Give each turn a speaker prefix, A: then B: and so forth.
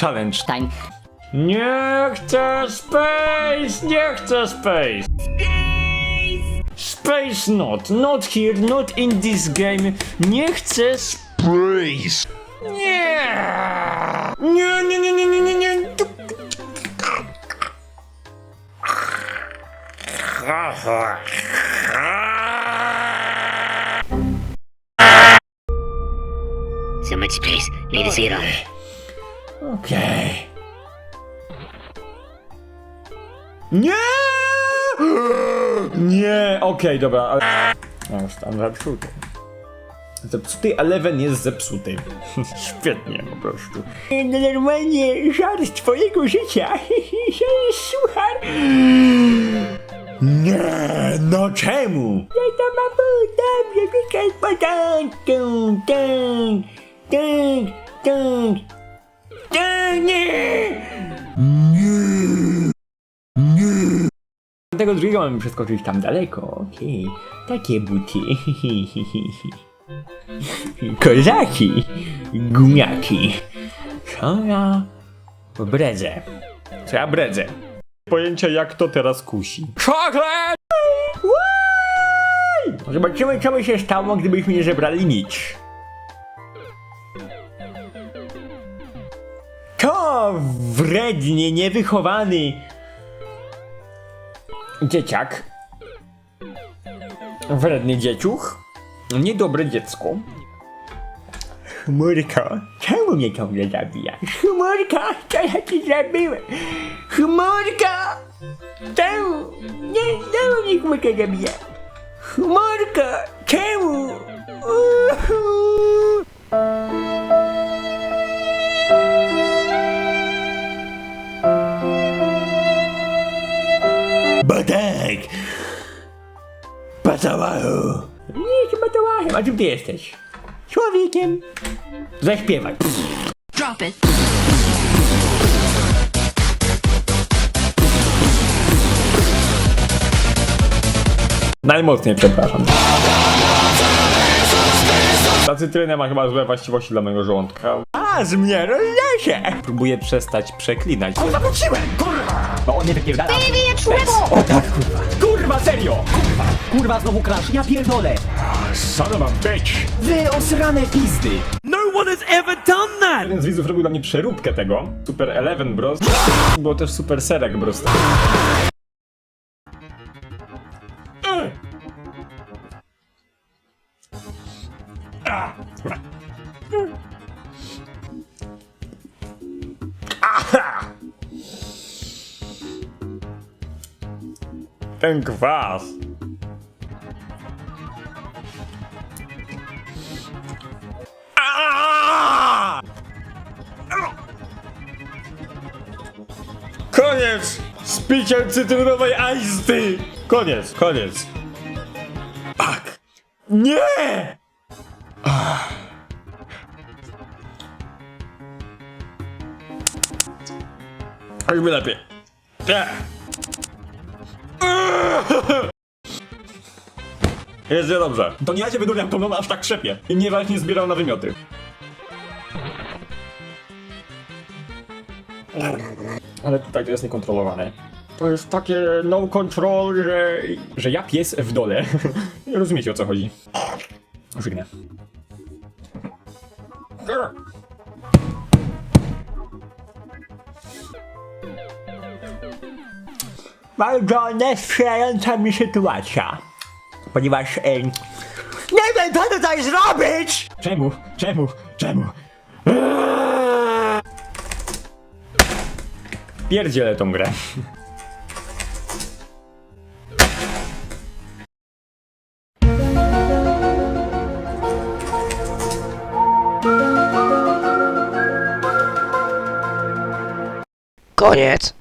A: challenge.
B: Time.
A: Nie chcę space! Nie chcę space! Space not, not here, not in this game. Nie chcę space! Nie! Nie, nie, nie, nie, nie, nie, nie.
C: So much space. Need to see
A: Okej. Nie! Nie, okej, dobra, ale... No, już tam zepsuty. Zepsuty Eleven jest zepsuty. Świetnie, po prostu. No normalnie żart twojego życia. Suchar. Nie, no czemu? Ja to mam dobrze, wszystko jest w porządku. Tak, tak, tak. Tak, nie! Tego drugiego mamy przeskoczyć tam daleko, okej. Takie buty. Kozaki. Gumiaki. Co ja bredzę? Co ja bredzę? Pojęcia jak to teraz kusi. Czoklet! Zobaczymy co by się stało, gdybyśmy nie zebrali nic. To wrednie niewychowany dzieciak. Wredny dzieciuch. Niedobre dziecko. Chmurka, czemu mnie ciągle zabija? Chmurka, co ja ci zrobiłem? Chmurka! Czemu? Nie, czemu mnie chmurka zabija? Chmurka, czemu? Uhu. Badek! Batałachu! Nie jestem batałachem, a czym ty jesteś? Człowiekiem. Zaśpiewaj.
B: Drop it.
A: Najmocniej przepraszam. Ta cytryna ma chyba złe właściwości dla mojego żołądka. A, z mnie rozlesie! Próbuję przestać przeklinać. Kurwa, wróciłem! Kurwa! No on nie wypierdala. O tak, kurwa. Kurwa, serio! Kurwa,
D: Kurwa, znowu crash, ja pierdolę!
A: son of a bitch!
D: Wy osrane pizdy!
E: No one has ever done that!
A: Jeden z widzów robił dla mnie przeróbkę tego. Super Eleven Bros. Było też Super Serek Bros. Ten kwas. Koniec z piciem cytrynowej aisty! Koniec, koniec. Tak. Nie! Ach. Lepiej. Nie. Jest dobrze. To nie ja cię wyduriam, to ona aż tak krzepie. I nie właśnie zbierał na wymioty. Ale tutaj to jest niekontrolowane. To jest takie no control, że, że ja pies w dole. Rozumiecie o co chodzi. Żygnę. Bardzo niesprzyjająca mi sytuacja. Ponieważ... E, nie wiem co tutaj zrobić! Czemu? Czemu? Czemu? Pierdzielę tą grę.
F: Koniec.